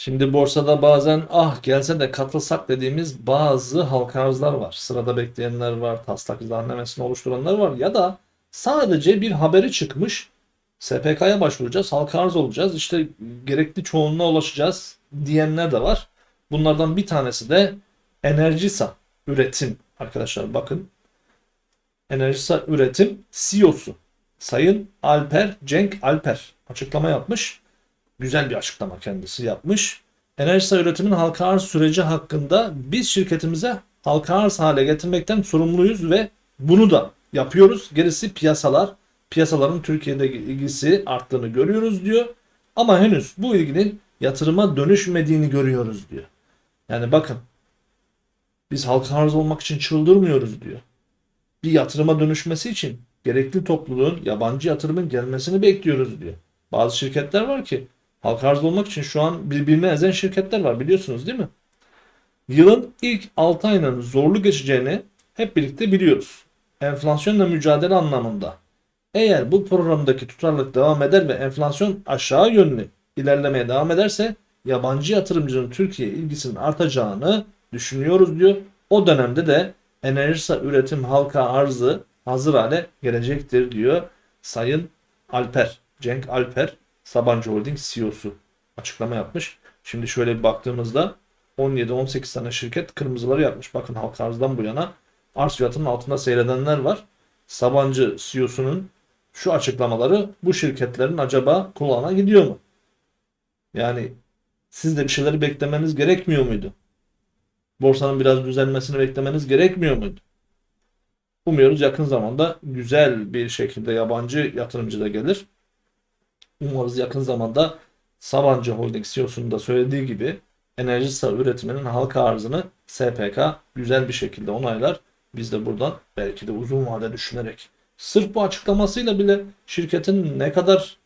Şimdi borsada bazen ah gelse de katılsak dediğimiz bazı halka arzlar var. Sırada bekleyenler var, taslak izahnamesini oluşturanlar var ya da sadece bir haberi çıkmış SPK'ya başvuracağız, halka arz olacağız, işte gerekli çoğunluğa ulaşacağız diyenler de var. Bunlardan bir tanesi de Enerjisa Üretim arkadaşlar bakın. Enerjisa Üretim CEO'su Sayın Alper Cenk Alper açıklama yapmış. Güzel bir açıklama kendisi yapmış. Enerjisa üretimin halka arz süreci hakkında biz şirketimize halka arz hale getirmekten sorumluyuz ve bunu da yapıyoruz. Gerisi piyasalar. Piyasaların Türkiye'de ilgisi arttığını görüyoruz diyor. Ama henüz bu ilginin yatırıma dönüşmediğini görüyoruz diyor. Yani bakın biz halka arz olmak için çıldırmıyoruz diyor. Bir yatırıma dönüşmesi için gerekli topluluğun yabancı yatırımın gelmesini bekliyoruz diyor. Bazı şirketler var ki halka arz olmak için şu an birbirini ezen şirketler var biliyorsunuz değil mi? Yılın ilk 6 ayının zorlu geçeceğini hep birlikte biliyoruz. Enflasyonla mücadele anlamında. Eğer bu programdaki tutarlılık devam eder ve enflasyon aşağı yönlü ilerlemeye devam ederse yabancı yatırımcının Türkiye ilgisinin artacağını düşünüyoruz diyor. O dönemde de Enerjisa üretim halka arzı hazır hale gelecektir diyor Sayın Alper. Cenk Alper Sabancı Holding CEO'su açıklama yapmış. Şimdi şöyle bir baktığımızda 17-18 tane şirket kırmızıları yapmış. Bakın halka arzdan bu yana arz fiyatının altında seyredenler var. Sabancı CEO'sunun şu açıklamaları bu şirketlerin acaba kulağına gidiyor mu? Yani siz de bir şeyleri beklemeniz gerekmiyor muydu? Borsanın biraz düzelmesini beklemeniz gerekmiyor muydu? Umuyoruz yakın zamanda güzel bir şekilde yabancı yatırımcı da gelir. Umarız yakın zamanda Sabancı Holding CEO'sunun da söylediği gibi Enerjisa üretiminin halka arzını SPK güzel bir şekilde onaylar. Biz de buradan belki de uzun vade düşünerek sırf bu açıklamasıyla bile şirketin ne kadar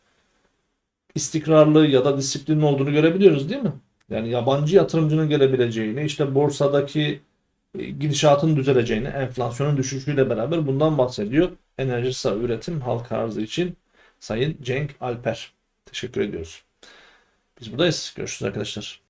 istikrarlı ya da disiplinli olduğunu görebiliyoruz değil mi? Yani yabancı yatırımcının gelebileceğini, işte borsadaki e, gidişatın düzeleceğini, enflasyonun düşüşüyle beraber bundan bahsediyor. Enerjisa üretim halka arzı için Sayın Cenk Alper. Teşekkür ediyoruz. Biz buradayız. Görüşürüz arkadaşlar.